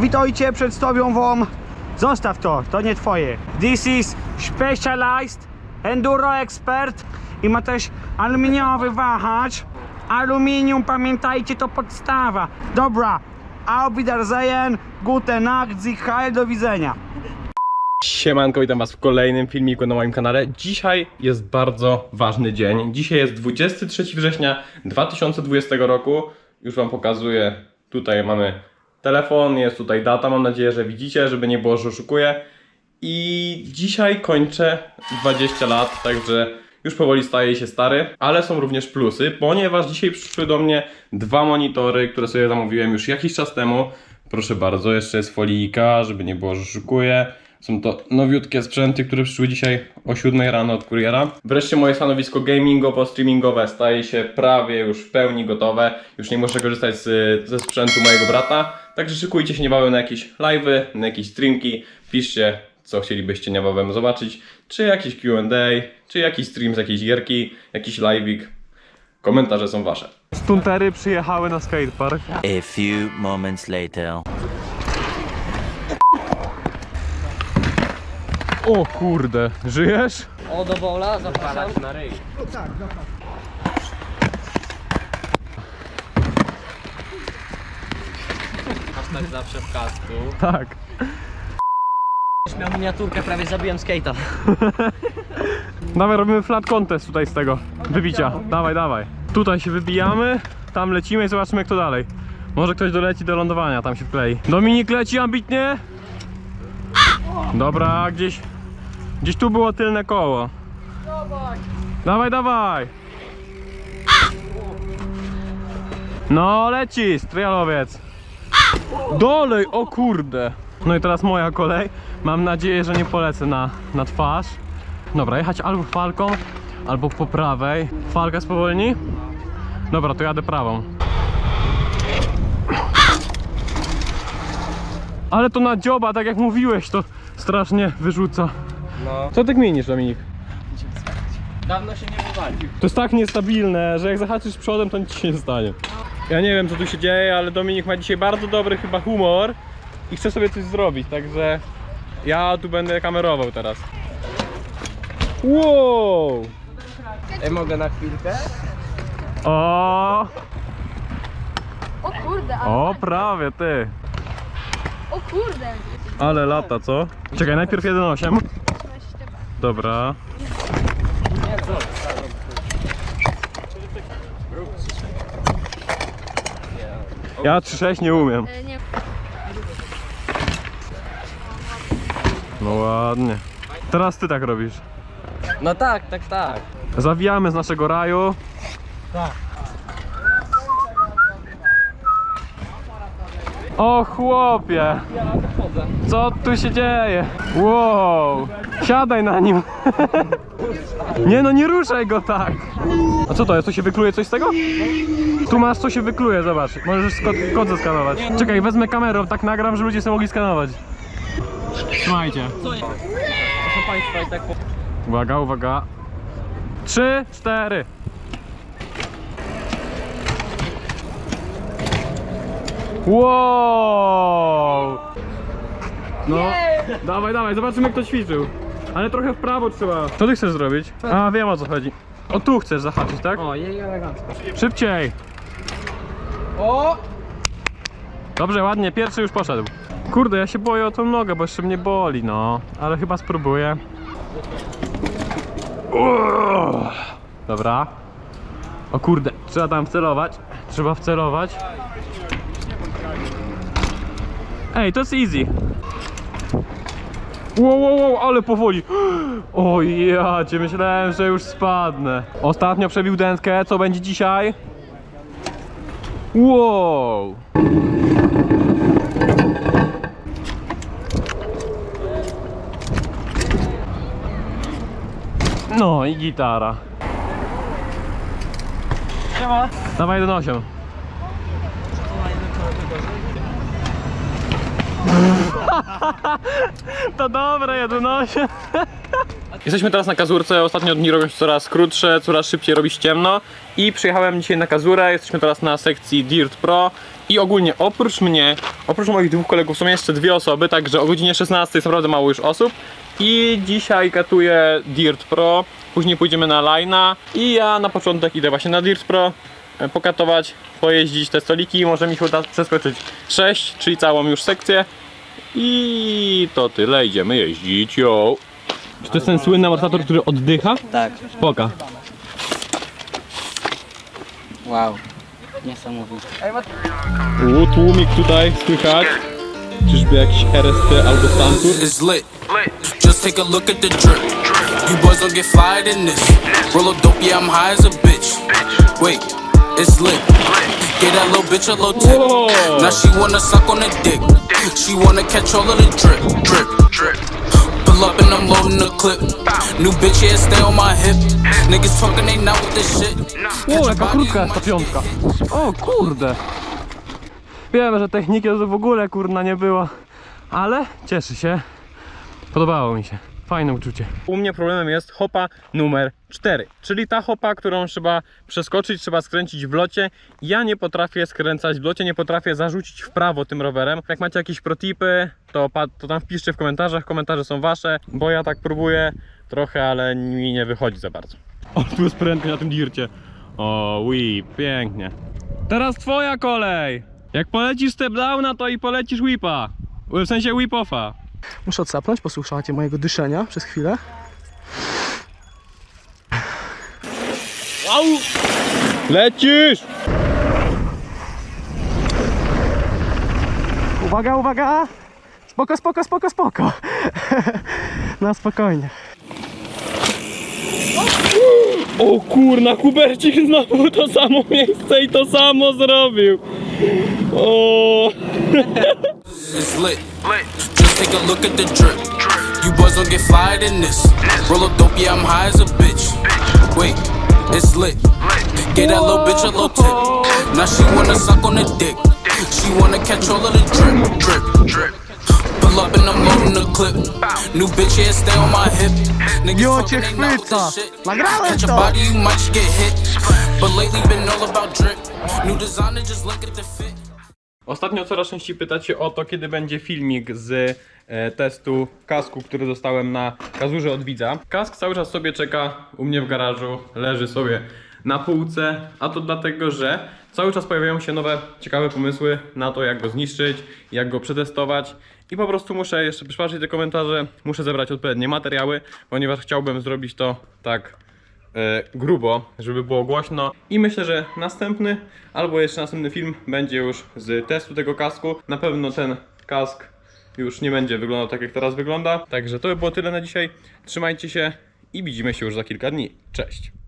witajcie, przedstawią wam... Zostaw to, to nie twoje. This is Specialized Enduro Expert i ma też aluminiowy wahacz. Aluminium, pamiętajcie, to podstawa. Dobra, auf Wiedersehen, gute Nacht, sich heil, do widzenia. Siemanko, witam was w kolejnym filmiku na moim kanale. Dzisiaj jest bardzo ważny dzień. Dzisiaj jest 23 września 2020 roku. Już wam pokazuję. Tutaj mamy telefon, jest tutaj data, mam nadzieję, że widzicie, żeby nie było, że oszukuję. I dzisiaj kończę 20 lat, także już powoli staję się stary, ale są również plusy, ponieważ dzisiaj przyszły do mnie dwa monitory, które sobie zamówiłem już jakiś czas temu. Proszę bardzo, jeszcze jest folijka, żeby nie było, że oszukuję. Są to nowiutkie sprzęty, które przyszły dzisiaj o 7 rano od kuriera. Wreszcie moje stanowisko gamingowo-streamingowe staje się prawie już w pełni gotowe. Już nie muszę korzystać z, ze sprzętu mojego brata. Także szykujcie się niebawem na jakieś live'y, na jakieś streamki. Piszcie, co chcielibyście niebawem zobaczyć. Czy jakiś Q&A, czy jakiś stream z jakiejś gierki, jakiś live'ik. Komentarze są wasze. Stuntery przyjechały na skatepark. A few moments later. O kurde, żyjesz? O, do bola, zapraszam. na ryj. Tak zawsze w kasku. Tak. Już miał miniaturkę, prawie zabiłem skate'a. Dawaj, robimy flat contest tutaj z tego wybicia. Dawaj, dawaj. Tutaj się wybijamy, tam lecimy i zobaczymy jak to dalej. Może ktoś doleci do lądowania, tam się wklei. Dominik leci ambitnie. Dobra, gdzieś, gdzieś tu było tylne koło. Dawaj, dawaj. No, leci, trialowiec. Dolej, o kurde. No i teraz moja kolej. Mam nadzieję, że nie polecę na, na twarz. Dobra, jechać albo falką, albo po prawej. Falka spowolni? Dobra, to jadę prawą. Ale to na dzioba, tak jak mówiłeś, to strasznie wyrzuca. No. Co ty kminisz, Dominik? Dawno się nie wywalił. To jest tak niestabilne, że jak zahaczysz przodem, to nic się nie stanie. Ja nie wiem, co tu się dzieje, ale Dominik ma dzisiaj bardzo dobry chyba humor i chce sobie coś zrobić, także ja tu będę kamerował teraz. Wow! Ej, mogę na chwilkę? O, O kurde, ale, o prawie ty. o kurde. Ale lata, co? Czekaj, najpierw 1.8. Dobra. Ja 3.6 nie umiem. E, Nie, No ładnie. Teraz ty tak robisz. No tak, tak, tak. Zawijamy z naszego raju. O chłopie! Co tu się dzieje? Wow! Siadaj na nim! Nie no, nie ruszaj go tak! A co to jest? To się wykluje coś z tego? Tu masz co się wykluje, zobacz. Możesz kod, kod zeskanować. Czekaj, wezmę kamerę, tak nagram, żeby ludzie sobie mogli skanować. Trzymajcie. Tak. Uwaga, uwaga. Trzy, cztery. Wow! No, dawaj, dawaj, zobaczymy jak to ćwiczył. Ale trochę w prawo trzeba. Co ty chcesz zrobić? A, wiem o co chodzi. O, tu chcesz zahaczyć, tak? O, jej elegancko. Szybciej! O! Dobrze, ładnie, pierwszy już poszedł. Kurde, ja się boję o tą nogę, bo jeszcze mnie boli, no. Ale chyba spróbuję. Uuu. Dobra. O kurde, trzeba tam wcelować. Trzeba wcelować. Ej, to jest easy. Wow, wow, wow, ale powoli. O ja cię, myślałem, że już spadnę. Ostatnio przebił dętkę, co będzie dzisiaj? Wow! No i gitara. Siema. Dawaj 1.8. To dobre 1.8. Jesteśmy teraz na kazurce, ostatnio dni robią się coraz krótsze, coraz szybciej robi się ciemno. I przyjechałem dzisiaj na kazurę, jesteśmy teraz na sekcji Dirt Pro. I ogólnie oprócz mnie, oprócz moich dwóch kolegów są jeszcze dwie osoby, także o godzinie 16 jest naprawdę mało już osób. I dzisiaj katuję Dirt Pro, później pójdziemy na Line'a i ja na początek idę właśnie na Dirt Pro pokatować, pojeździć te stoliki, może mi się uda przeskoczyć 6, czyli całą już sekcję. I to tyle, idziemy jeździć, yo. Czy to jest ten słynny amortyzator, który oddycha? Tak. Poka. Wow. Niesamowite. U, tłumik tutaj słychać. Czyżby jakiś RST albo Santur? It's lit. Just take a look at the drip. You boys don't get fired in this. Roll a dope, yeah, I'm high as a bitch. Wait, it's lit. Get that little bitch a little tip. Whoa. Now she wanna suck on the dick. She wanna catch all of the drip, drip, drip. Pull up and I'm loading the clip. New bitch, yeah, stay on my hip. Niggas talking, they not with this shit. O, jaka krótka jest ta piątka. O kurde. Wiem, że techniki to w ogóle kurna nie było. Ale cieszy się. Podobało mi się. Fajne uczucie. U mnie problemem jest hopa numer 4, czyli ta hopa, którą trzeba przeskoczyć, trzeba skręcić w locie. Ja nie potrafię skręcać w locie, nie potrafię zarzucić w prawo tym rowerem. Jak macie jakieś protipy, to, to tam wpiszcie w komentarzach, komentarze są wasze, bo ja tak próbuję trochę, ale mi nie wychodzi za bardzo. O, tu jest prędkość na tym dircie. O, whip, pięknie. Teraz twoja kolej! Jak polecisz step downa, to i polecisz whipa. W sensie whip offa. Muszę odsapnąć, posłuchajcie mojego dyszenia przez chwilę. Lecisz! Uwaga, uwaga! Spoko, spoko, spoko, spoko. Na spokojnie. O kurna, Kubercik znowu to samo miejsce i to samo zrobił. O. It's lit. Just take a look at the drip. You boys don't get fired in this. Roll a dope, yeah, I'm high as a bitch. Wait, it's lit. Get that little bitch a little tip. Now she wanna suck on the dick. She wanna catch all of the drip, drip, drip. Pull up and I'm loading the clip. New bitch, yeah, stay on my hip. Niggas talking, they not with this shit. Catch a body, you might just get hit. But lately been all about drip. New designer, just look at the fit. Ostatnio coraz częściej pytacie o to, kiedy będzie filmik z e, testu kasku, który dostałem na kazurze od widza. Kask cały czas sobie czeka u mnie w garażu, leży sobie na półce, a to dlatego, że cały czas pojawiają się nowe, ciekawe pomysły na to, jak go zniszczyć, jak go przetestować. I po prostu muszę jeszcze przypatrzeć te komentarze, muszę zebrać odpowiednie materiały, ponieważ chciałbym zrobić to tak e, grubo, żeby było głośno. I myślę, że następny albo jeszcze następny film będzie już z testu tego kasku. Na pewno ten kask już nie będzie wyglądał tak, jak teraz wygląda. Także to by było tyle na dzisiaj. Trzymajcie się i widzimy się już za kilka dni. Cześć!